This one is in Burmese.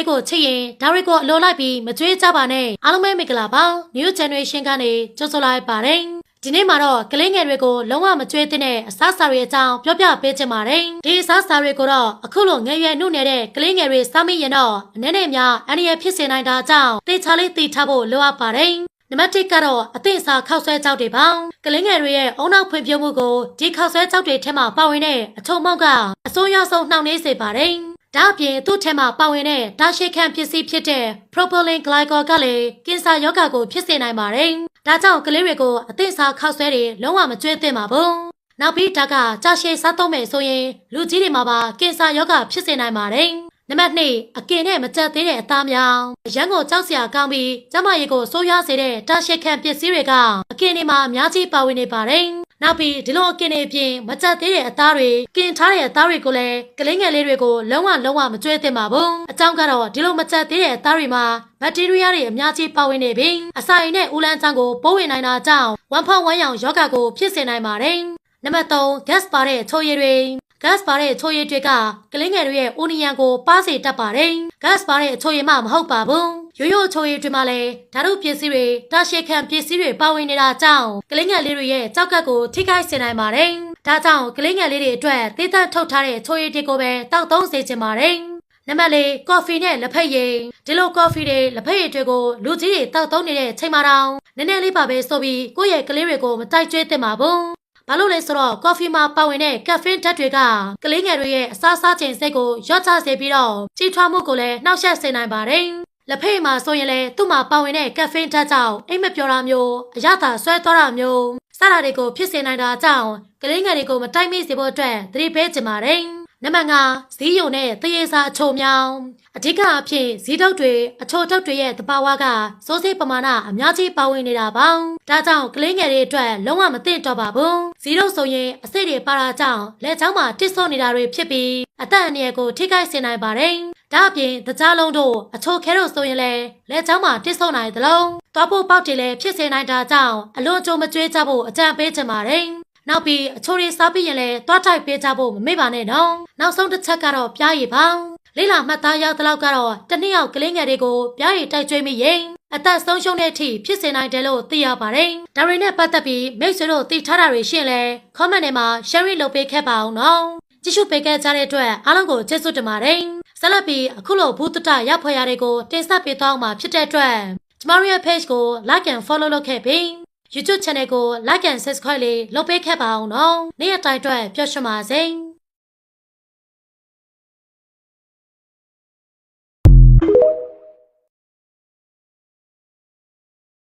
လေးကိုချစ်ရင်ဒါတွေကိုအလိုလိုက်ပြီးမကြွေးကြပါနဲ့အားလုံးပဲမင်္ဂလာပါ New Generation ကနေကြိုဆိုလိုက်ပါတယ်ဒီနေ့မှာတော့ကလေးငယ်တွေကိုလုံးဝမကြွေးသင့်တဲ့အစားအစာတွေအကြောင်းပြောပြပေးချင်ပါတယ်ဒီအစားအစာတွေကိုတော့အခုလိုငယ်ရွယ်နှုတ်နေတဲ့ကလေးငယ်တွေစားမိရင်တော့အနေနဲ့များအန္တရာယ်ဖြစ်စေနိုင်တာကြောင့်တေချာလေးသိထားဖို့လိုအပ်ပါတယ်နံပါတ်1ကတော့အသင့်စားခောက်ဆွဲကြောက်တွေပါကလေးငယ်တွေရဲ့အုံနောက်ဖွံ့ဖြိုးမှုကိုဒီခောက်ဆွဲကြောက်တွေထဲမှာပါဝင်တဲ့အချုံမောက်ကအစိုးရဆုံးနှောင့်နှေးစေပါတယ် ဒါအပြင်သူ့ထဲမှာပါဝင်တဲ့ဓာတ်ရှိခန့်ပစ္စည်းဖြစ်တဲ့ propylene glycol ကလည်းကင်ဆာရောဂါကိုဖြစ်စေနိုင်ပါတယ်။ဒါကြောင့်ကလေးတွေကိုအသင့်စားခောက်ဆွဲတွေလုံးဝမကျွေးသင့်ပါဘူး။နောက်ပြီးဒါကကြာရှည်စားသုံးမယ်ဆိုရင်လူကြီးတွေမှာပါကင်ဆာရောဂါဖြစ်စေနိုင်ပါတယ်။နံပါတ်2အကင်နဲ့မကြက်သေးတဲ့အသားများအရန်ကိုကြောက်စရာကောင်းပြီးကျမရေကိုဆိုးရွားစေတဲ့ဓာတ်ရှိခန့်ပစ္စည်းတွေကအကင်တွေမှာအများကြီးပါဝင်နေပါတယ်။ နောက်ပြီးဒီလိုအကင်တွေအပြင်မကြက်သေးတဲ့အသားတွေကင်ထားတဲ့အသားတွေကိုလည်းကလေးငယ်လေးတွေကိုလုံးဝလုံးဝမကျွေးသင့်ပါဘူး။အကြောင်းကတော့ဒီလိုမကြက်သေးတဲ့အသားတွေမှာဘက်တီးရီးယားတွေအများကြီးပါဝင်နေပြီးအစာအိမ်နဲ့ဦးလန်းချောင်းကိုပိုးဝင်နိုင်တာကြောင့်ဝမ်ဖောက်ဝမ်ရောင်ယောဂကိုဖြစ်စေနိုင်ပါတယ်။နံပါတ်3 gas ပါတဲ့ချိုရည်တွေ gas ပါတဲ့ချိုရည်တွေကကလေးငယ်တွေရဲ့အိုနီယံကိုပါစေတတ်ပါတယ်။ gas ပါတဲ့ချိုရည်မှမဟုတ်ပါဘူး။ရိုးရိုးချိုရည်တွေမှာလည်းဓာတ်ပစ္စည်းတွေတာရှည်ခံပစ္စည်းတွေပါဝင်နေတာကြောင့်ကလေးငယ်လေးတွေရဲ့ကြောက်ကပ်ကိုထိခိုက်စေနိုင်ပါတယ်။ဒါကြောင့်ကလေးငယ်လေးတွေအတွက်သေသက်ထုတ်ထားတဲ့ချိုရည်တွေကိုပဲတောက်သုံးစေချင်ပါတယ်။နံပါတ်၄ကော်ဖီနဲ့လက်ဖက်ရည်ဒီလိုကော်ဖီတွေလက်ဖက်ရည်တွေကိုလူကြီးတွေတောက်သုံးနေတဲ့ချိန်မှာတောင်နည်းနည်းလေးပါပဲဆိုပြီးကိုယ့်ရဲ့ကလေးတွေကိုမတိုက်ကျွေးသင့်ပါဘူး ဘာလို့လဲဆိုတော့ကော်ဖီမှာပါဝင်တဲ့ကက်ဖင်းဓာတ်တွေကကလေးငယ်တွေရဲ့အစားစားချိန်စိတ်ကိုရော့ချစေပြီးတော့ကြီးထွားမှုကိုလည်းနှောက်ယှက်စေနိုင်ပါတယ်လက်ဖေးမှာဆိုရင်လည်းသူ့မှာပါဝင်တဲ့ကက်ဖင်းဓာတ်ကြောင့်အိမ်မပျော်တာမျိုးအရသာဆွဲသွားတာမျိုးစတာတွေကိုဖြစ်စေနိုင်တာကြောင့်ကလေးငယ်တွေကိုမတိုက်မိစေဖို့အတွက်သတိပေးချင်ပါတယ် နံပါတ်5ဇီးယုံနဲ့တရေစာအချိုမြောင်အဓိကအဖြစ်ဇီးတုပ်တွေအချိုတုပ်တွေရဲ့တဘာဝကစိုးစိပမာဏအများကြီးပါဝင်နေတာပါဒါကြောင့်ကလေးငယ်တွေအတွက်လုံးဝမသင့်တော့ပါဘူးဇီးတုပ်ဆိုရင်အစိတ်တွေပါတာကြောင့်လက်ချောင်းမှာတစ်ဆော့နေတာတွေဖြစ်ပြီးအသက်အန္တရာယ်ကိုထိခိုက်စေနိုင်ပါတယ်ဒါအပြင်တကြားလုံးတို့အချိုခဲတို့ဆိုရင်လည်းလက်ချောင်းမှာတစ်ဆော့နိုင်သလိုသွားဖို့ပေါက်တွေလည်းဖြစ်စေနိုင်တာကြောင့်အလွန်ကြုံမကြွေးကြဖို့အကြံပေးချင်ပါတယ် နောက်ပြီးအချိုတွေစားပြီးရင်လည်းတွားတိုက်ပေးကြဖို့မမေ့ပါနဲ့နော်နောက်ဆုံးတစ်ချက်ကတော့ပြားရည်ပါလေးလာမှတ်သားရောက်တဲ့လောက်ကတော့တနည်းယောက်ကလေးငယ်တွေကိုပြားရည်တိုက်ကျွေးမိရင်အသက်ဆုံးရှုံးတဲ့အထိဖြစ်စေနိုင်တယ်လို့သိရပါတယ်ဒါတွေနဲ့ပတ်သက်ပြီးမိတ်ဆွေတို့သိထားတာတွေရှင်းလဲ comment ထဲမှာ share လုပ်ပေးခဲ့ပါအောင်နော်ကြည့်ရှုပေးခဲ့ကြတဲ့အတွက်အားလုံးကိုကျေးဇူးတင်ပါတယ်ဆက်လက်ပြီးအခုလိုဘူးတတရောက်ဖွယ်ရာတွေကိုတင်ဆက်ပေးသွားမှာဖြစ်တဲ့အတွက်ကျမတို့ရဲ့ page ကို like and follow လုပ်ခဲ့ပြီး YouTube channel ကို like and subscribe လေးလုပ်ပေးခဲ့ပါအောင်နော်နေ့ရက်တိုင်းအတွက်ပျော်ရွှင်ပါစေ။